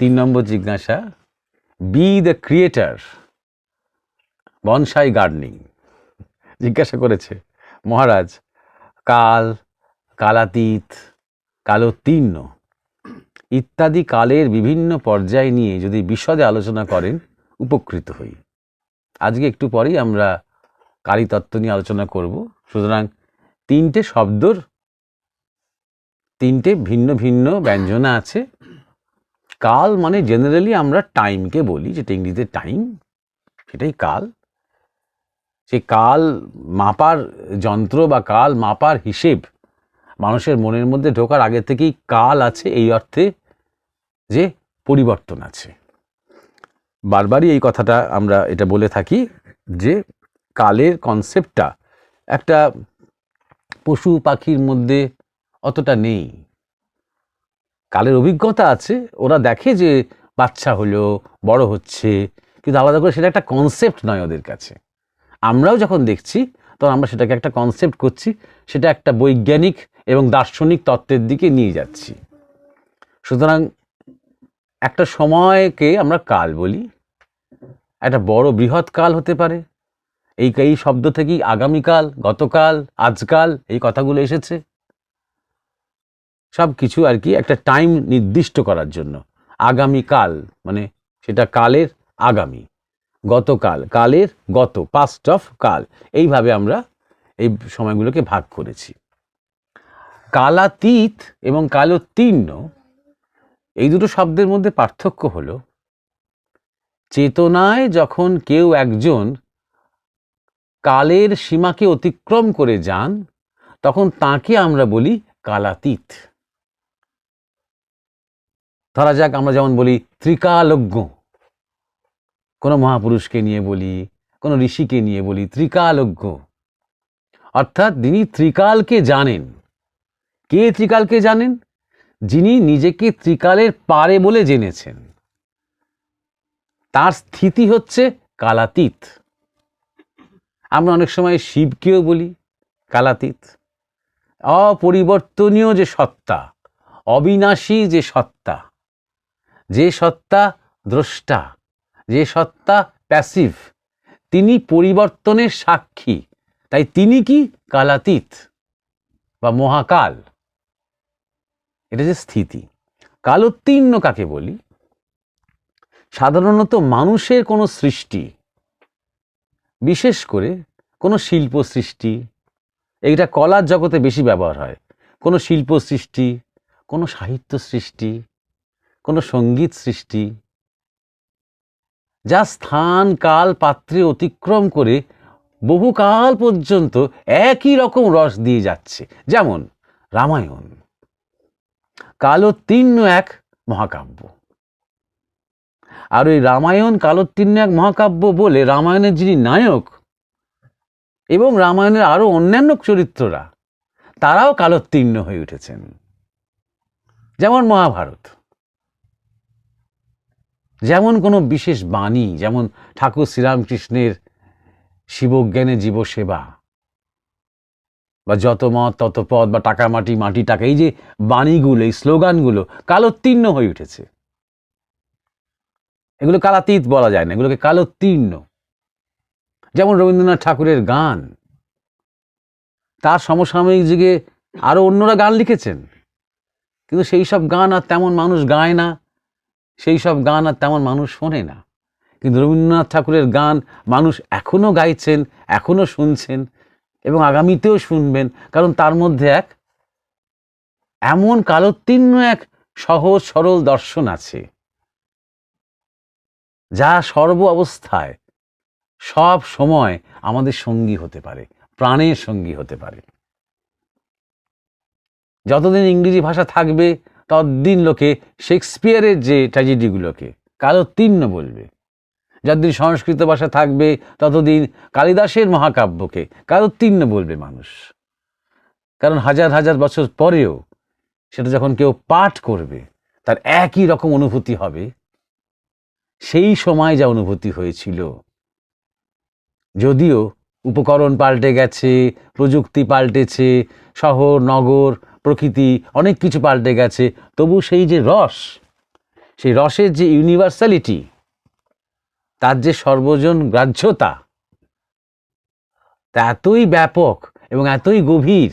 তিন নম্বর জিজ্ঞাসা be the creator bonsai gardening জিজ্ঞাসা করেছে, মহারাজ, কাল, কালাতীত, কালোত্তীর্ণ, ইত্যাদি কালের বিভিন্ন পর্যায় নিয়ে যদি বিশদে আলোচনা করেন, উপকৃত হই। আজকে একটু পরেই আমরা কালীতত্ত্ব নিয়ে আলোচনা করব। সুতরাং তিনটে শব্দর তিনটে ভিন্ন ভিন্ন ব্যঞ্জনা আছে। কাল মানে জেনারেলি আমরা টাইমকে বলি, যেটা ইংরেজিতে টাইম সেটাই কাল। সেই কাল মাপার যন্ত্র বা কাল মাপার হিসেব মানুষের মনের মধ্যে ঢোকার আগে থেকেই কাল আছে এই অর্থে যে পরিবর্তন আছে। বারবারই এই কথাটা আমরা এটা বলে থাকি যে কালের কনসেপ্টটা একটা পশু পাখির মধ্যে অতটা নেই। কালের অভিজ্ঞতা আছে, ওরা দেখে যে বাচ্চা হলো, বড় হচ্ছে, কিন্তু আলাদা করে সেটা একটা কনসেপ্ট নয় ওদের কাছে। আমরাও যখন দেখছি, তখন আমরা সেটাকে একটা কনসেপ্ট করছি, সেটা একটা বৈজ্ঞানিক এবং দার্শনিক তত্ত্বের দিকে নিয়ে যাচ্ছি। সুতরাং একটা সময়কে আমরা কাল বলি, একটা বড় বৃহৎ কাল হতে পারে। এই এই শব্দ থেকেই আগামীকাল, গতকাল, আজকাল এই কথাগুলো এসেছে। সব কিছু আর কি একটা টাইম নির্দিষ্ট করার জন্য। আগামীকাল মানে সেটা কালের আগামী। গতকাল, কালের গত পাস্ট অফ কাল। এইভাবে আমরা এই সময়গুলোকে ভাগ করেছি। কালাতীত এবং কালোত্তীর্ণ এই দুটো শব্দের মধ্যে পার্থক্য হলো, চেতনায় যখন কেউ একজন কালের সীমাকে অতিক্রম করে যান, তখন তাকে আমরা বলি কালাতীত। ধরা যাক আমরা যেমন বলি ত্রিকালজ্ঞ। কোনো মহাপুরুষকে নিয়ে বলি, কোনো ঋষিকে নিয়ে বলি, ত্রিকালজ্ঞ। অর্থাৎ যিনি ত্রিকালকে জানেন, কে ত্রিকালকে জানেন? যিনি নিজেকে ত্রিকালের পারে বলে জেনেছেন। তার স্থিতি হচ্ছে কালাতীত। আমরা অনেক সময় শিবকেও বলি কালাতীত। অপরিবর্তনীয় যে সত্তা, অবিনাশী যে সত্তা যে সত্তা দ্রষ্টা, যে সত্তা প্যাসিভ, তিনি পরিবর্তনের সাক্ষী। তাই তিনি কি? কালাতীত বা মহাকাল। এটা যে স্থিতি। কালোত্তীর্ণ কাকে বলি? সাধারণত মানুষের কোনো সৃষ্টি, বিশেষ করে কোনো শিল্প সৃষ্টি, এইটা কলার জগতে বেশি ব্যবহার হয়, কোনো শিল্প সৃষ্টি, কোনো সাহিত্য সৃষ্টি কোনো সংগীত সৃষ্টি, যা স্থান, কাল, পাত্রে অতিক্রম করে বহুকাল পর্যন্ত একই রকম রস দিয়ে যাচ্ছে। যেমন রামায়ণ। কালোত্তীর্ণ এক মহাকাব্য। আর ওই রামায়ণ, কালোত্তীর্ণ এক মহাকাব্য বলে রামায়ণের যিনি নায়ক এবং রামায়ণের আরও অন্যান্য চরিত্ররা, তারাও কালোত্তীর্ণ হয়ে উঠেছেন। যেমন মহাভারত। যেমন কোনো বিশেষ বাণী, যেমন ঠাকুর শ্রীরামকৃষ্ণের শিবজ্ঞানে জীবসেবা, বা যত মত, তত পদ, বা টাকা, মাটি মাটি, টাকা, এই যে বাণীগুলো, এই স্লোগানগুলো কালোত্তীর্ণ হয়ে উঠেছে। এগুলো কালাতীত বলা যায় না, এগুলোকে কালোত্তীর্ণ। যেমন রবীন্দ্রনাথ ঠাকুরের গান, তার সমসাময়িক যুগে আরও অন্যরা গান লিখেছেন, কিন্তু সেই সব গান আর তেমন মানুষ গায় না। সেই সব গান আর তেমন মানুষ শোনে না। কিন্তু রবীন্দ্রনাথ ঠাকুরের গান মানুষ এখনও গাইছেন, এখনও শুনছেন এবং আগামীতেও শুনবেন, কারণ তার মধ্যে এক এমন কালোত্তীর্ণ এক সহজ সরল দর্শন আছে। যা সর্ব অবস্থায় সব সময় আমাদের সঙ্গী হতে পারে, প্রাণের সঙ্গী হতে পারে। যতদিন ইংরেজি ভাষা থাকবে ততদিন লোকে শেক্সপিয়ারের যে ট্র্যাজেডিগুলোকে কালোত্তীর্ণ বলবে। যতদিন সংস্কৃত ভাষা থাকবে ততদিন কালিদাসের মহাকাব্যকে কালোত্তীর্ণ বলবে মানুষ। কারণ হাজার হাজার বছর পরেও সেটা যখন কেউ পাঠ করবে, তার একই রকম অনুভূতি হবে। সেই সময় যা অনুভূতি হয়েছিল। যদিও উপকরণ পাল্টে গেছে, প্রযুক্তি পাল্টেছে, শহর, নগর প্রকৃতি অনেক কিছু পাল্টে গেছে, তবু সেই যে রস, সেই রসের যে ইউনিভার্সালিটি তার যে সর্বজন গ্রাহ্যতা, তা এতই ব্যাপক এবং এতই গভীর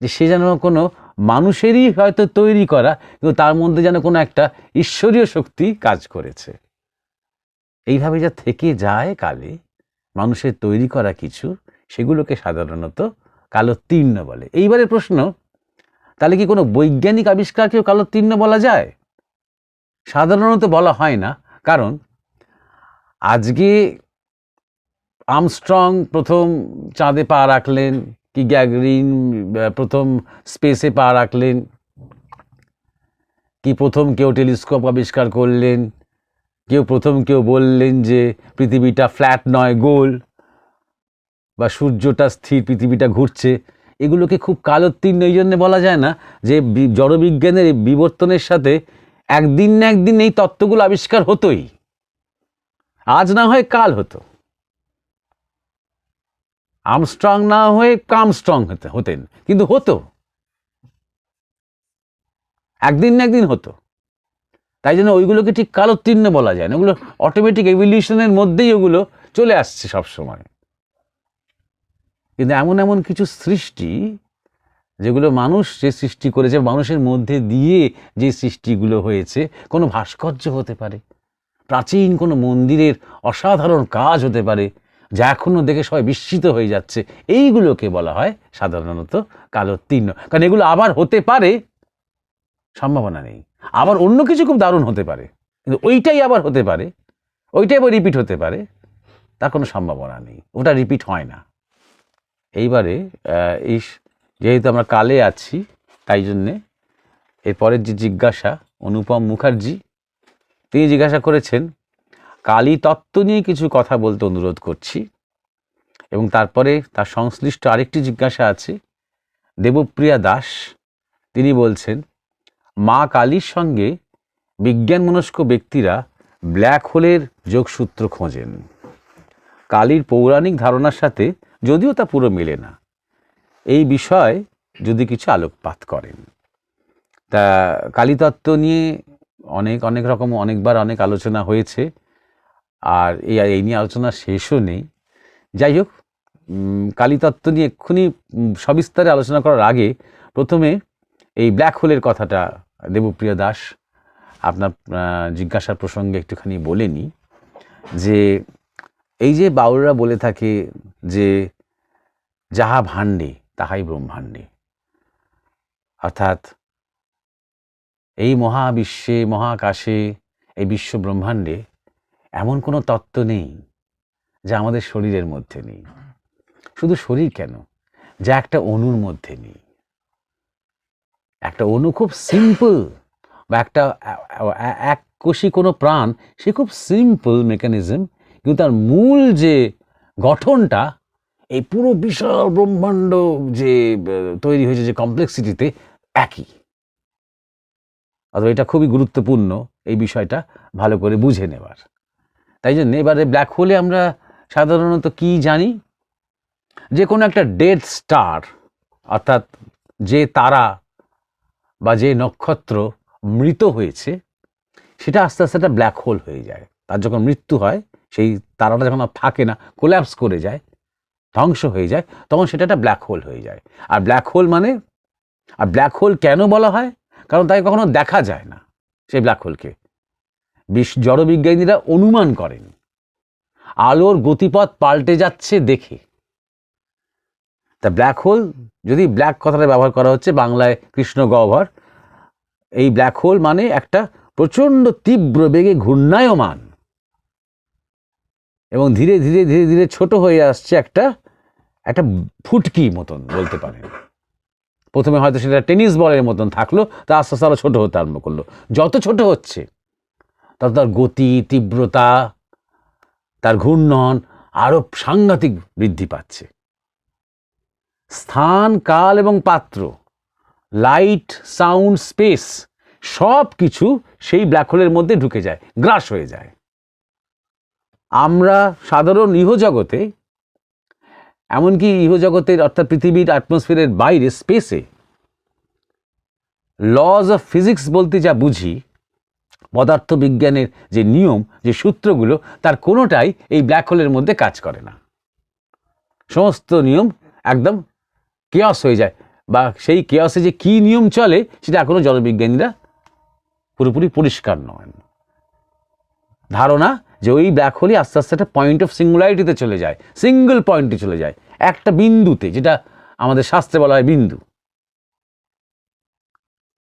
যে সে যেন কোনো মানুষেরই হয়তো তৈরি করা, কিন্তু তার মধ্যে যেন কোনো একটা ঈশ্বরীয় শক্তি কাজ করেছে। এইভাবে যা থেকে যায় কালে, মানুষের তৈরি করা কিছু, সেগুলোকে সাধারণত কালোত্তীর্ণ বলে। এইবারে প্রশ্ন তাহলে কি কোনো বৈজ্ঞানিক আবিষ্কারকেও কালোত্তীর্ণ বলা যায়? সাধারণত বলা হয় না। কারণ আজকে আমস্ট্রং প্রথম চাঁদে পা রাখলেন কি গ্যাগরিন প্রথম স্পেসে পা রাখলেন, কি প্রথম কেউ টেলিস্কোপ আবিষ্কার করলেন, কেউ প্রথম কেউ বললেন যে পৃথিবীটা ফ্ল্যাট নয়, গোল, বা সূর্যটা স্থির, পৃথিবীটা ঘুরছে। এগুলোকে খুব কালোত্তীর্ণ, এই জন্য বলা যায় না যে জড়বিজ্ঞানের বিবর্তনের সাথে একদিন না একদিন এই তত্ত্বগুলো আবিষ্কার হতোই। আজ না হয় কাল হতো। আমস্ট্রং না হয়ে কামস্ট্রং হতে, হতেন, কিন্তু হতো। একদিন না একদিন হতো। তাই জন্য ওইগুলোকে ঠিক কালোত্তীর্ণ বলা যায় না। ওগুলো অটোমেটিক এভিলিউশনের মধ্যেই ওগুলো চলে আসছে সব সময় কিন্তু এমন এমন কিছু সৃষ্টি যেগুলো মানুষ যে সৃষ্টি করেছে, মানুষের মধ্যে দিয়ে যে সৃষ্টিগুলো হয়েছে, কোনো ভাস্কর্য হতে পারে। প্রাচীন কোনো মন্দিরের অসাধারণ কাজ হতে পারে, যা এখনও দেখে সবাই বিস্মিত হয়ে যাচ্ছে। এইগুলোকে বলা হয় সাধারণত কালোত্তীর্ণ। কারণ এগুলো আবার হতে পারে, সম্ভাবনা নেই। আবার অন্য কিছু খুব দারুণ হতে পারে, কিন্তু ওইটাই আবার হতে পারে, ওইটাই আবার রিপিট হতে পারে, তার কোনো সম্ভাবনা নেই। ওটা রিপিট হয় না। এইবারে এই যেহেতু আমরা কালে আছি, তাই জন্যে এরপরের যে জিজ্ঞাসা, অনুপম মুখার্জি, তিনি জিজ্ঞাসা করেছেন, কালী তত্ত্ব নিয়ে কিছু কথা বলতে অনুরোধ করছি। এবং তারপরে তার সংশ্লিষ্ট আরেকটি জিজ্ঞাসা আছে, দেবপ্রিয়া দাস, তিনি বলছেন, মা কালীর সঙ্গে বিজ্ঞানমনস্ক ব্যক্তিরা ব্ল্যাক হোলের যোগসূত্র খোঁজেন। কালীর পৌরাণিক ধারণার সাথে যদিও তা পুরো মেলে না। এই বিষয়ে যদি কিছু আলোকপাত করেন। তা কালীতত্ত্ব নিয়ে অনেক অনেক রকম, অনেকবার অনেক আলোচনা হয়েছে। আর এই এই নিয়ে আলোচনা শেষও নেই। যাই হোক কালীতত্ত্ব নিয়ে এক্ষুনি সবিস্তারে আলোচনা করার আগে প্রথমে এই ব্ল্যাক হোলের কথাটা দেবপ্রিয় দাস আপনার জিজ্ঞাসার প্রসঙ্গে একটুখানি বলে নিই যে এই যে বাউলরা বলে থাকে যে যাহা ভাণ্ডে, তাহাই ব্রহ্মাণ্ডে। অর্থাৎ এই মহাবিশ্বে, মহাকাশে, এই বিশ্ব ব্রহ্মাণ্ডে এমন কোনো তত্ত্ব নেই যা আমাদের শরীরের মধ্যে নেই। শুধু শরীর কেন? যা একটা অণুর মধ্যে নেই। একটা অণু খুব সিম্পল বা একটা এক কোষী কোনো প্রাণ, সে খুব সিম্পল মেকানিজম কিন্তু তার মূল যে গঠনটা, এই পুরো বিশাল ব্রহ্মাণ্ড যে তৈরি হয়েছে যে কমপ্লেক্সিটিতে একই। অথবা এটা খুবই গুরুত্বপূর্ণ, এই বিষয়টা ভালো করে বুঝে নেবার। তাই জন্য এবারে ব্ল্যাক হোলে আমরা সাধারণত কি জানি? যে কোনো একটা ডেড স্টার অর্থাৎ যে তারা বা যে নক্ষত্র মৃত হয়েছে, সেটা আস্তে আস্তে একটা ব্ল্যাক হোল হয়ে যায়। তার যখন মৃত্যু হয় সেই তারাটা যখন আর থাকে না কোল্যাপস করে যায়, ধ্বংস হয়ে যায়, তখন সেটা একটা ব্ল্যাক হোল হয়ে যায়। আর ব্ল্যাক হোল মানে আর ব্ল্যাক হোল কেন বলা হয়? কারণ তাকে কখনো দেখা যায় না, সেই ব্ল্যাক হোলকে বিশ জড়বিজ্ঞানীরা অনুমান করেন, আলোর গতিপথ পাল্টে যাচ্ছে দেখে। তা ব্ল্যাক হোল যদি ব্ল্যাক কথাটা ব্যবহার করা হচ্ছে বাংলায় কৃষ্ণ গহ্বর, এই ব্ল্যাক হোল মানে একটা প্রচণ্ড তীব্র, বেগে ঘূর্ণায়মান এবং ধীরে ধীরে ধীরে ধীরে ছোট হয়ে আসছে একটা একটা ফুটকি মতন বলতে পারেন। প্রথমে হয়তো সেটা টেনিস বলের মতন থাকল, তা আস্তে আস্তে আরও ছোট হতে আরম্ভ করল। যত ছোট হচ্ছে, তত তার গতি, তীব্রতা, তার ঘূর্ণন আরও সাংঘাতিক বৃদ্ধি পাচ্ছে। স্থান, কাল এবং পাত্র, লাইট, সাউন্ড, স্পেস সব কিছু সেই ব্ল্যাক হোলের মধ্যে ঢুকে যায়, গ্রাস হয়ে যায়। আমরা সাধারণ ইহজগতে, এমনকি ইহজগতের অর্থাৎ পৃথিবীর অ্যাটমসফিয়ারের বাইরে স্পেসে লজ অফ ফিজিক্স বলতে যা বুঝি, পদার্থবিজ্ঞানের যে নিয়ম, যে সূত্রগুলো, তার কোনোটাই এই ব্ল্যাক হোলের মধ্যে কাজ করে না। সমস্ত নিয়ম একদম কেয়স হয়ে যায় বা সেই কেয়সে যে কী নিয়ম চলে, সেটা এখনও জলবিজ্ঞানীরা পুরোপুরি পরিষ্কার নয়। ধারণা যে ওই ব্ল্যাক হোলই আস্তে আস্তে একটা পয়েন্ট অফ সিঙ্গুলারিটিতে চলে যায় সিঙ্গেল পয়েন্টে চলে যায়, একটা বিন্দুতে, যেটা আমাদের শাস্ত্রে বলা হয় বিন্দু।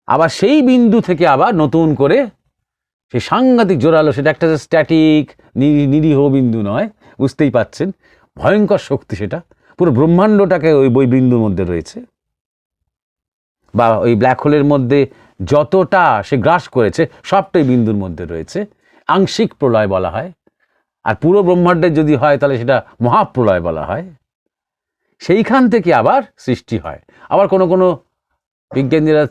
আবার সেই বিন্দু থেকে আবার নতুন করে সে সাংঘাতিক জোরালো, সেটা একটা যে স্ট্যাটিক নিরীহ বিন্দু নয়, বুঝতেই পাচ্ছেন, ভয়ঙ্কর শক্তি সেটা, পুরো ব্রহ্মাণ্ডটাকে ওই বই বিন্দুর মধ্যে রয়েছে। বা ওই ব্ল্যাক হোলের মধ্যে যতটা সে গ্রাস করেছে, সবটাই বিন্দুর মধ্যে রয়েছে। আংশিক প্রলয় বলা হয়। আর পুরো ব্রহ্মাণ্ডের যদি হয়, তাহলে সেটা মহাপ্রলয় বলা হয়। সেইখান থেকে আবার সৃষ্টি হয়। আবার কোনো কোনো বিজ্ঞানীরা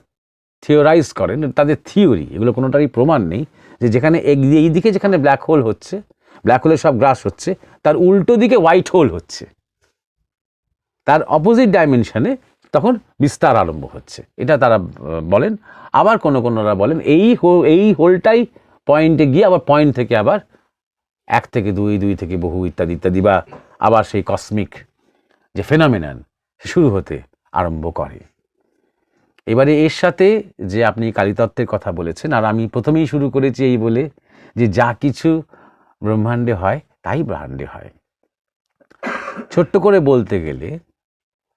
থিওরাইজ করেন, তাদের থিওরি এগুলো কোনোটারই প্রমাণ নেই, যে যেখানে এই দিকে যেখানে ব্ল্যাক হোল হচ্ছে ব্ল্যাক হোলের সব গ্রাস হচ্ছে, তার উল্টো দিকে হোয়াইট হোল হচ্ছে। তার অপোজিট ডাইমেনশনে তখন বিস্তার আরম্ভ হচ্ছে। এটা তারা বলেন। আবার কোনো কোনোরা বলেন, এই এই হোলটাই পয়েন্টে গিয়ে আবার পয়েন্ট থেকে আবার এক থেকে দুই দুই থেকে বহু ইত্যাদি ইত্যাদি বা আবার সেই কসমিক যে ফেনামেনান শুরু হতে আরম্ভ করে। এবারে এর সাথে যে আপনি কালীতত্ত্বের কথা বলেছেন, আর আমি প্রথমেই শুরু করেছি এই বলে যে যা কিছু ব্রহ্মাণ্ডে হয় তাই ব্রহ্মাণ্ডে হয়। ছোট্ট করে বলতে গেলে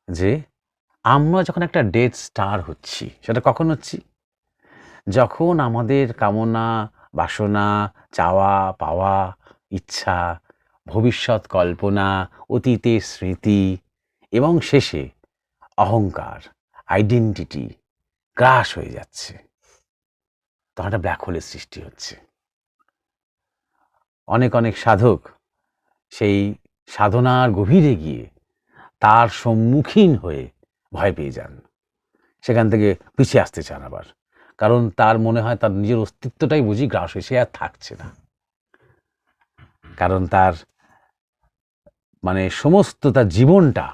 যে আমরা যখন একটা ডেড স্টার হচ্ছি, সেটা কখন হচ্ছি? যখন আমাদের কামনা বাসনা, চাওয়া, পাওয়া, ইচ্ছা, ভবিষ্যৎ কল্পনা অতীতের স্মৃতি এবং শেষে অহংকার আইডেন্টিটি গ্রাস হয়ে যাচ্ছে। তখন একটা ব্ল্যাক হোলের সৃষ্টি হচ্ছে। অনেক অনেক সাধক সেই সাধনার গভীরে গিয়ে তার সম্মুখীন হয়ে ভয় পেয়ে যান। সেখান থেকে পিছিয়ে আসতে চান আবার। কারণ তার মনে হয় তার নিজের অস্তিত্বটাই বুঝি গ্রাস হয়ে সে আর থাকছে না। কারণ তার মানে সমস্ত তার জীবনটা,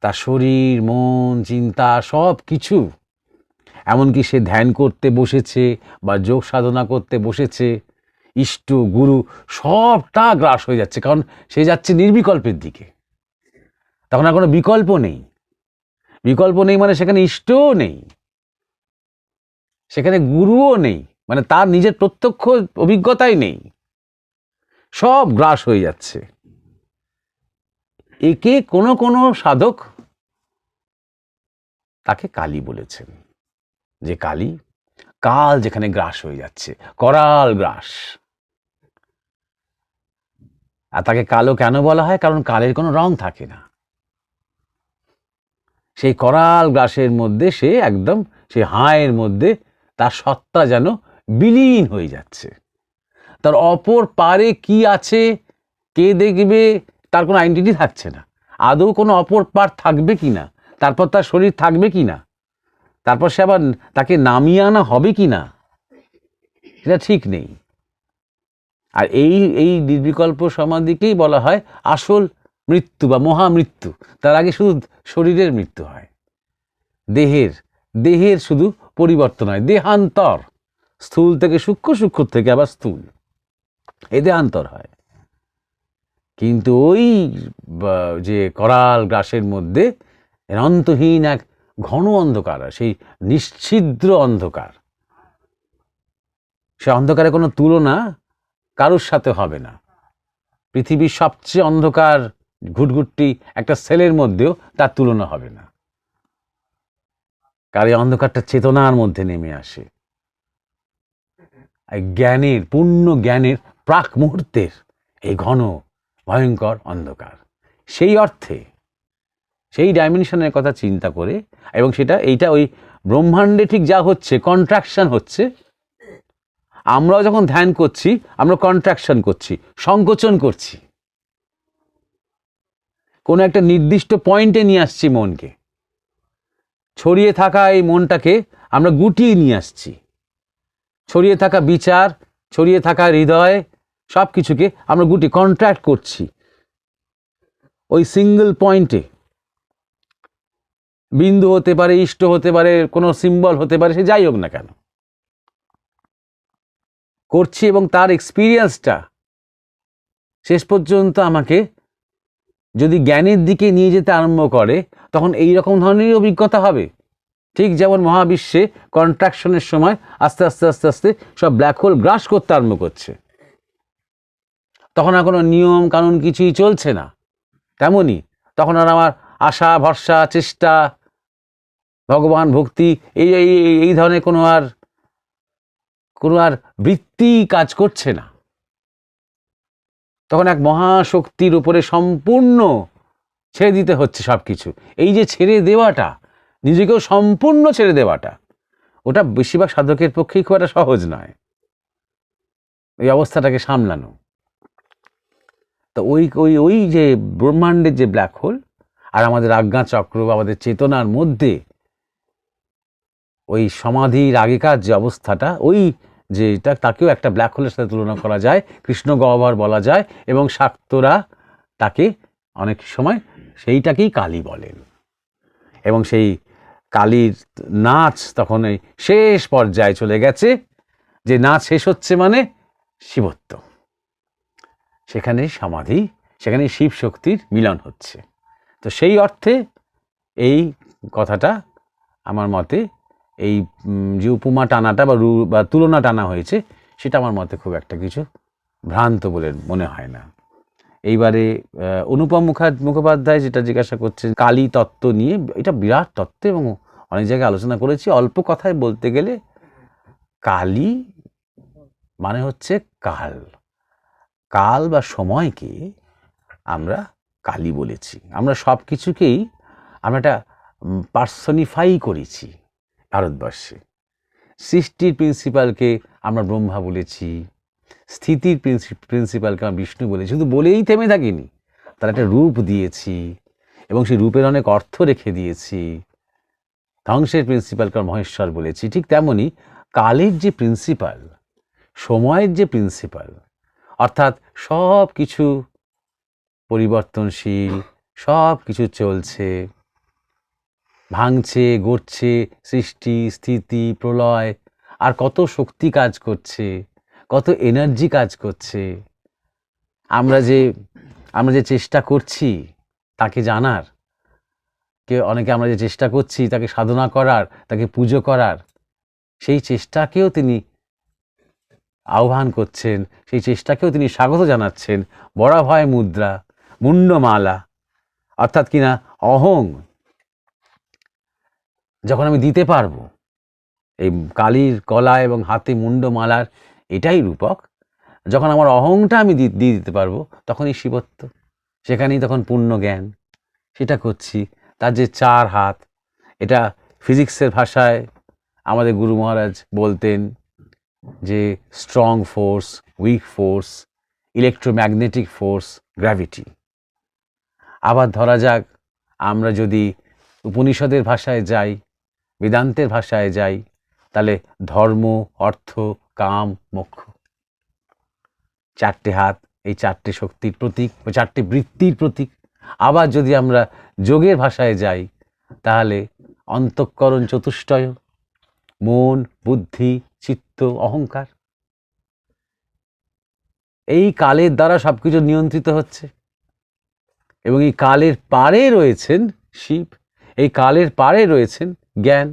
তার শরীর, মন, চিন্তা সব কিছু এমনকি সে ধ্যান করতে বসেছে বা যোগ সাধনা করতে বসেছে, ইষ্ট, গুরু, সবটা গ্রাস হয়ে যাচ্ছে। কারণ সে যাচ্ছে নির্বিকল্পের দিকে। তখন আর কোনো বিকল্প নেই। বিকল্প নেই মানে সেখানে ইষ্টও নেই। সেখানে গুরুও নেই মানে তার নিজের প্রত্যক্ষ অভিজ্ঞতাই নেই। সব গ্রাস হয়ে যাচ্ছে। একে কোনো কোনো সাধক তাকে কালী বলেছেন, যে কালী কাল যেখানে গ্রাস হয়ে যাচ্ছে, করাল গ্রাস। আর তাকে কালো কেন বলা হয়? কারণ কালের কোনো রং থাকে না। সেই করাল গ্রাসের মধ্যে সে একদম সেই হায়ের মধ্যে তার সত্তা যেন বিলীন হয়ে যাচ্ছে। তার অপর পারে কি আছে, কে দেখবে, তার কোনো আইডেন্টি থাকছে না। আদৌ কোনো অপর পার থাকবে কি না? তারপর তার শরীর থাকবে কি না? তারপর সে আবার তাকে নামিয়ে আনা হবে কি না? সেটা ঠিক নেই। আর এই এই নির্বিকল্প সমাধিকেই বলা হয় আসল মৃত্যু বা মহামৃত্যু। তার আগে শুধু শরীরের মৃত্যু হয়। দেহের দেহের শুধু পরিবর্তন হয়, দেহান্তর। স্থূল থেকে সূক্ষ্ম সূক্ষ্ম থেকে আবার স্থূল। এ দেহান্তর হয়। কিন্তু ওই যে করাল গ্রাসের মধ্যে অন্তহীন এক ঘন অন্ধকার, সেই নিশ্ছিদ্র অন্ধকার। সে অন্ধকারে কোনো তুলনা কারোর সাথে হবে না। পৃথিবীর সবচেয়ে অন্ধকার ঘুটঘুটটি একটা সেলের মধ্যেও তার তুলনা হবে না। কার এই অন্ধকারটা চেতনার মধ্যে নেমে আসে। জ্ঞানের, পূর্ণ জ্ঞানের প্রাক মুহূর্তের এই ঘন, ভয়ঙ্কর অন্ধকার। সেই অর্থে, সেই ডাইমেনশনের কথা চিন্তা করে এবং সেটা, এইটা ওই ব্রহ্মাণ্ডে ঠিক যা হচ্ছে কন্ট্রাকশন হচ্ছে, আমরাও যখন ধ্যান করছি, আমরা কন্ট্রাকশন করছি, সংকোচন করছি। কোনো একটা নির্দিষ্ট পয়েন্টে নিয়ে আসছি মনকে। ছড়িয়ে থাকা এই মনটাকে আমরা গুটিয়ে নিয়ে আসছি। ছড়িয়ে থাকা বিচার, ছড়িয়ে থাকা হৃদয় সব কিছুকে আমরা গুটি কন্ট্রাক্ট করছি। ওই সিঙ্গল পয়েন্টে বিন্দু হতে পারে, ইষ্ট হতে পারে, কোনো সিম্বল হতে পারে, সে যাই হোক না কেন। করছি এবং তার এক্সপিরিয়েন্সটা শেষ পর্যন্ত আমাকে যদি জ্ঞানের দিকে নিয়ে যেতে আরম্ভ করে, তখন এই রকম ধরনেরই অভিজ্ঞতা হবে। ঠিক যেমন মহাবিশ্বে কন্ট্রাকশনের সময় আস্তে আস্তে আস্তে আস্তে সব ব্ল্যাক হোল গ্রাস করতে আরম্ভ করছে। তখন আর কোনো নিয়ম, কানুন কিছুই চলছে না। তেমনই তখন আর আমার আশা, ভরসা, চেষ্টা, ভগবান, ভক্তি এই এই ধরনের কোনো আর কোনো আর বৃত্তি কাজ করছে না। তখন এক মহাশক্তির উপরে সম্পূর্ণ ছেড়ে দিতে হচ্ছে সব কিছু এই যে ছেড়ে দেওয়াটা, নিজেকেও সম্পূর্ণ ছেড়ে দেওয়াটা, ওটা বেশিরভাগ সাধকের পক্ষেই খুব একটা সহজ নয়। ওই অবস্থাটাকে সামলানো। তো ওই ওই ওই যে ব্রহ্মাণ্ডের যে ব্ল্যাক হোল আর আমাদের আজ্ঞা চক্র আমাদের চেতনার মধ্যে, ওই সমাধির আগেকার যে অবস্থাটা, ওই যেটা তাকেও একটা ব্ল্যাক হোলের সাথে তুলনা করা যায়, কৃষ্ণ গহ্বর বলা যায় এবং শাক্তরা তাকে অনেক সময় সেইটাকেই কালী বলেন। এবং সেই কালীর নাচ তখন এই শেষ পর্যায়ে চলে গেছে, যে নাচ শেষ হচ্ছে মানে শিবত্ব। সেখানে সমাধি, সেখানে শিব শক্তির মিলন হচ্ছে। তো সেই অর্থে এই কথাটা আমার মতে এই যে উপমা টানাটা বা রু, বা তুলনা টানা হয়েছে, সেটা আমার মতে খুব একটা কিছু ভ্রান্ত বলে মনে হয় না। এইবারে অনুপম মুখার মুখোপাধ্যায় যেটা জিজ্ঞাসা করছেন, কালী তত্ত্ব নিয়ে, এটা বিরাট তত্ত্ব এবং অনেক জায়গায় আলোচনা করেছি। অল্প কথায় বলতে গেলে কালী মানে হচ্ছে কাল। কাল বা সময়কে আমরা কালী বলেছি। আমরা সব কিছুকেই আমরা একটা পার্সনিফাই করেছি। ভারতবর্ষে। সৃষ্টির প্রিন্সিপালকে আমরা ব্রহ্মা বলেছি, স্থিতির প্রিন্সিপালকে আমরা বিষ্ণু বলেছি শুধু বলেই থেমে থাকিনি। তার একটা রূপ দিয়েছি এবং সেই রূপের অনেক অর্থ রেখে দিয়েছি। ধ্বংসের প্রিন্সিপালকে আমরা মহেশ্বর বলেছি। ঠিক তেমনি কালের যে প্রিন্সিপাল, সময়ের যে প্রিন্সিপাল, অর্থাৎ সব কিছু পরিবর্তনশীল সব কিছু চলছে ভাঙছে, গড়ছে, সৃষ্টি, স্থিতি, প্রলয়। আর কত শক্তি কাজ করছে, কত এনার্জি কাজ করছে। আমরা যে আমরা যে চেষ্টা করছি, তাকে জানার। কে, অনেকে আমরা যে চেষ্টা করছি, তাকে সাধনা করার, তাকে পুজো করার, সেই চেষ্টাকেও তিনি আহ্বান করছেন, সেই চেষ্টাকেও তিনি স্বাগত জানাচ্ছেন। বরাভয় মুদ্রা, মুন্ডমালা। অর্থাৎ কিনা অহং। যখন আমি দিতে পারব, এই কালির কলা এবং হাতে মুন্ডমালার এটাই রূপক, যখন আমার অহংটা আমি দিয়ে দিতে পারব, তখনই শিবত্ব। সেখানেই তখন পূর্ণ জ্ঞান। সেটা করছি। তার যে চার হাত, এটা ফিজিক্সের ভাষায় আমাদের গুরু মহারাজ বলতেন যে strong force weak force electromagnetic force gravity আবার ধরা যাক, আমরা যদি উপনিষদের ভাষায় যাই বেদান্তের ভাষায় যাই, তাহলে ধর্ম, অর্থ, কাম, মোক্ষ। চারটে হাত, এই চারটে শক্তির প্রতীক বা চারটে বৃত্তির প্রতীক। আবার যদি আমরা যোগের ভাষায় যাই, তাহলে অন্তঃকরণ চতুষ্টয়, মন, বুদ্ধি, চিত্ত, অহংকার। এই কালের দ্বারা সবকিছু নিয়ন্ত্রিত হচ্ছে। এবং এই কালের পারে রয়েছেন শিব। এই কালের পারে রয়েছেন জ্ঞান।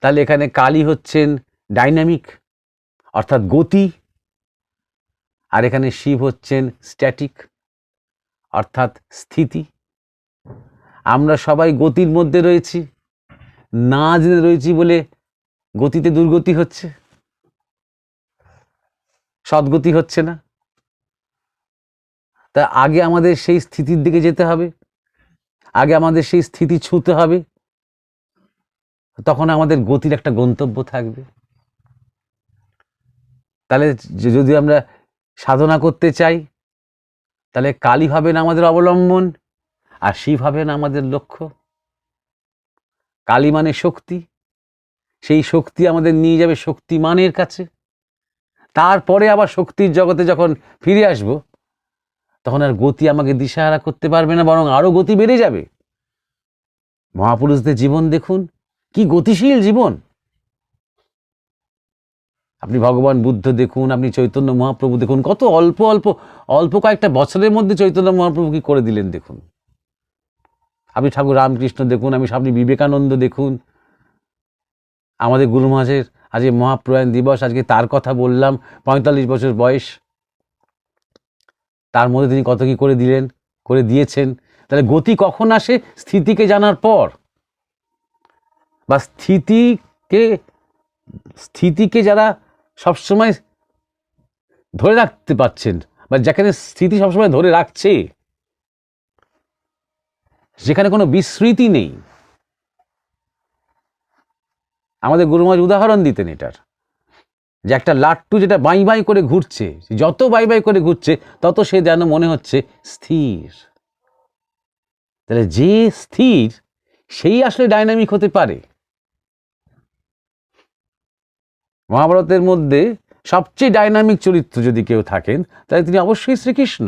তাহলে এখানে কালী হচ্ছেন ডাইনামিক, অর্থাৎ গতি। আর এখানে শিব হচ্ছেন স্ট্যাটিক, অর্থাৎ স্থিতি। আমরা সবাই গতির মধ্যে রয়েছি, না জেনে রয়েছি বলে গতিতে দুর্গতি হচ্ছে। সদ্গতি হচ্ছে না। তা আগে আমাদের সেই স্থিতির দিকে যেতে হবে, আগে আমাদের সেই স্থিতি ছুঁতে হবে। তখন আমাদের গতির একটা গন্তব্য থাকবে। তাহলে যদি আমরা সাধনা করতে চাই, তাহলে কালী হবেন আমাদের অবলম্বন আর শিব হবেন আমাদের লক্ষ্য। কালী মানে শক্তি, সেই শক্তি আমাদের নিয়ে যাবে শক্তিমানের কাছে। তারপরে আবার শক্তির জগতে যখন ফিরে আসব, তখন আর গতি আমাকে দিশাহারা করতে পারবে না, বরং আরও গতি বেড়ে যাবে। মহাপুরুষদের জীবন দেখুন কি গতিশীল জীবন? আপনি ভগবান, বুদ্ধ দেখুন, আপনি চৈতন্য মহাপ্রভু দেখুন, কত অল্প অল্প অল্প কয়েকটা বছরের মধ্যে চৈতন্য মহাপ্রভু কি করে দিলেন দেখুন। আপনি ঠাকুর রামকৃষ্ণ দেখুন, আমি আপনি বিবেকানন্দ দেখুন। আমাদের গুরু মহাজের আজকে মহাপ্রয়াণ দিবস, আজকে তার কথা বললাম, পঁয়তাল্লিশ বছর বয়স। তার মধ্যে তিনি কত কি করে দিলেন, করে দিয়েছেন? তাহলে গতি কখন আসে? স্থিতিকে জানার পর। বা স্থিতিকে স্থিতিকে যারা সবসময় ধরে রাখতে পারছেন বা যেখানে স্থিতি সবসময় ধরে রাখছে যেখানে কোনো বিস্মৃতি নেই। আমাদের গুরুমাজ উদাহরণ দিতেন এটার, যে একটা লাট্টু যেটা বাই বাই করে ঘুরছে যত বাই বাই করে ঘুরছে, তত সে যেন মনে হচ্ছে স্থির। তাহলে যে স্থির, সেই আসলে ডাইনামিক হতে পারে। মহাভারতের মধ্যে সবচেয়ে ডাইনামিক চরিত্র যদি কেউ থাকেন, তাহলে তিনি অবশ্যই শ্রীকৃষ্ণ।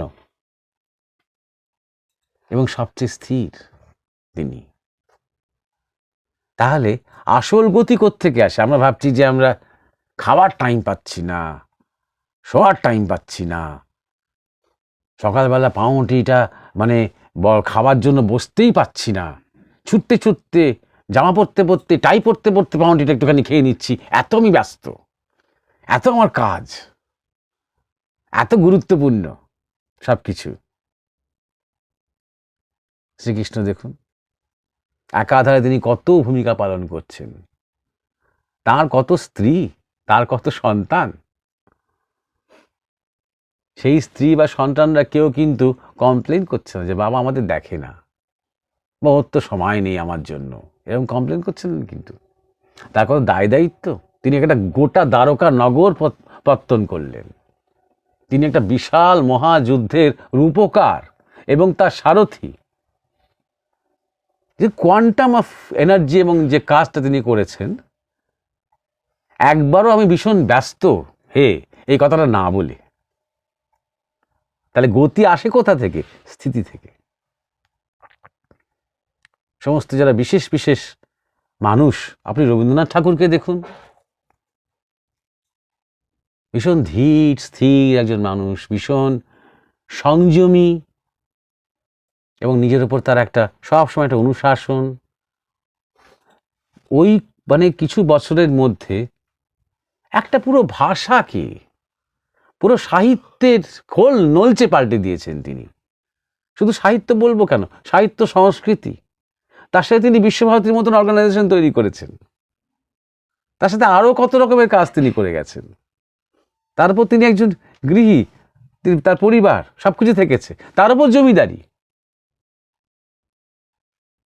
এবং সবচেয়ে স্থির তিনি। তাহলে আসল গতি থেকে আসে? আমরা ভাবছি যে আমরা খাওয়ার টাইম পাচ্ছি না, শোয়ার টাইম পাচ্ছি না। সকালবেলা পাউরুটিটা মানে খাওয়ার জন্য বসতেই পাচ্ছি না। ছুটতে ছুটতে জামা পরতে পরতে, টাই পরতে পরতে পাউরুটিটা একটুখানি খেয়ে নিচ্ছি। এত আমি ব্যস্ত। এত আমার কাজ। এত গুরুত্বপূর্ণ সব কিছু শ্রীকৃষ্ণ দেখুন, একাধারে তিনি কত ভূমিকা পালন করছেন। তার কত স্ত্রী, তার কত সন্তান। সেই স্ত্রী বা সন্তানরা কেউ কিন্তু কমপ্লেন করছে না যে, বাবা আমাদের দেখে না। বা সময় নেই আমার জন্য। এরকম কমপ্লেন করছেন না কিন্তু। তার কত দায় দায়িত্ব, তিনি একটা গোটা দ্বারকা নগর পত- পত্তন করলেন। তিনি একটা বিশাল মহাযুদ্ধের রূপকার এবং তার সারথি। যে কোয়ান্টাম অফ এনার্জি এবং যে কাজটা তিনি করেছেন, একবারও আমি ভীষণ ব্যস্ত হে এই কথাটা না বলে। তাহলে গতি আসে কোথা থেকে? স্থিতি থেকে। সমস্ত যারা বিশেষ বিশেষ মানুষ, আপনি রবীন্দ্রনাথ ঠাকুরকে দেখুন। ভীষণ ধীর, স্থির একজন মানুষ, ভীষণ সংযমী এবং নিজের উপর তার একটা সবসময় একটা অনুশাসন। ওই মানে কিছু বছরের মধ্যে একটা পুরো ভাষাকে, পুরো সাহিত্যের খোল নলচে পাল্টে দিয়েছেন তিনি। শুধু সাহিত্য বলব কেন? সাহিত্য সংস্কৃতি। তার সাথে তিনি বিশ্বভারতীর মতন অর্গানাইজেশন তৈরি করেছেন। তার সাথে আরও কত রকমের কাজ তিনি করে গেছেন। তারপর তিনি একজন গৃহী, তিনি তার পরিবার সব কিছু থেকেছে। তার উপর জমিদারি।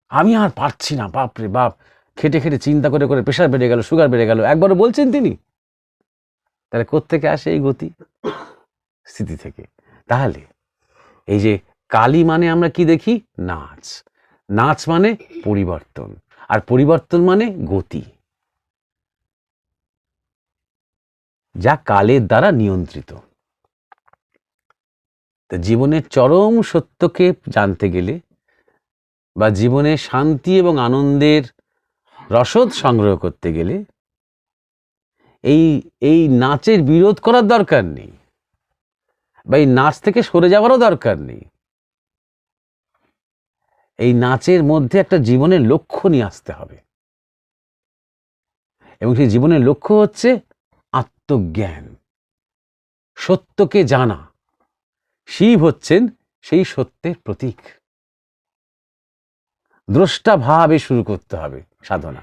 আমি আর পারছি না, বাপ রে বাপ। খেটে খেটে চিন্তা করে করে প্রেশার বেড়ে গেল সুগার বেড়ে গেল। একবার বলছেন তিনি? তাহলে কোত্থেকে আসে এই গতি? স্থিতি থেকে। তাহলে এই যে কালী মানে আমরা কি দেখি? নাচ। নাচ মানে পরিবর্তন, আর পরিবর্তন মানে গতি। যা কালের দ্বারা নিয়ন্ত্রিত। তা জীবনের চরম সত্যকে জানতে গেলে বা জীবনে শান্তি এবং আনন্দের রসদ সংগ্রহ করতে গেলে এই এই নাচের বিরোধ করার দরকার নেই বা এই নাচ থেকে সরে যাওয়ারও দরকার নেই। এই নাচের মধ্যে একটা জীবনের লক্ষ্য নিয়ে আসতে হবে। এবং সেই জীবনের লক্ষ্য হচ্ছে আত্মজ্ঞান। সত্যকে জানা। শিব হচ্ছেন সেই সত্যের প্রতীক। দ্রষ্টা ভাবে শুরু করতে হবে সাধনা।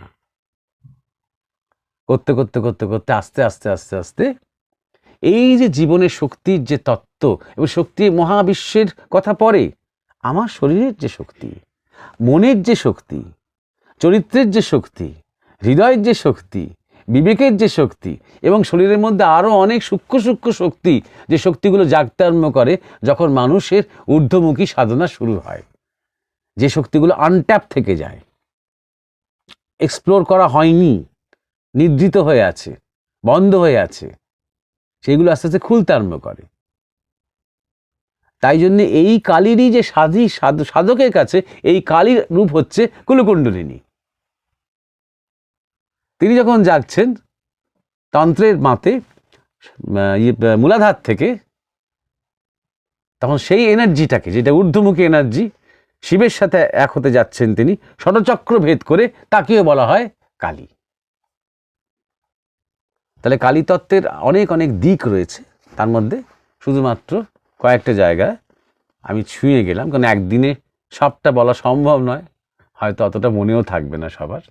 করতে করতে করতে করতে, আস্তে আস্তে আস্তে আস্তে এই যে জীবনের শক্তির যে তত্ত্ব এবং শক্তি মহাবিশ্বের কথা পরে আমার শরীরের যে শক্তি, মনের যে শক্তি, চরিত্রের যে শক্তি, হৃদয়ের যে শক্তি, বিবেকের যে শক্তি এবং শরীরের মধ্যে আরও অনেক সূক্ষ্ম সূক্ষ্ম শক্তি যে শক্তিগুলো জাগতে করে যখন মানুষের ঊর্ধ্বমুখী সাধনা শুরু হয়, যে শক্তিগুলো আনট্যাপ থেকে যায়। এক্সপ্লোর করা হয়নি, নিদ্রিত হয়ে আছে, বন্ধ হয়ে আছে, সেগুলো আস্তে আস্তে খুলতে আরম্ভ করে। তাই জন্য এই কালীরই যে সাধী সাধ- সাধকের কাছে এই কালীর রূপ হচ্ছে কুলকুণ্ডলিনী। তিনি যখন জাগছেন তন্ত্রের মাতে ইয়ে, মূলাধার থেকে তখন সেই এনার্জিটাকে যেটা ঊর্ধ্বমুখী এনার্জি শিবের সাথে এক হতে যাচ্ছেন তিনি ষটচক্র ভেদ করে তাকেও বলা হয় কালী। তাহলে কালীতত্ত্বের অনেক অনেক দিক রয়েছে তার মধ্যে শুধুমাত্র কয়েকটা জায়গায় আমি ছুঁয়ে গেলাম। কারণ একদিনে সবটা বলা সম্ভব নয়। হয়তো অতটা মনেও থাকবে না সবার।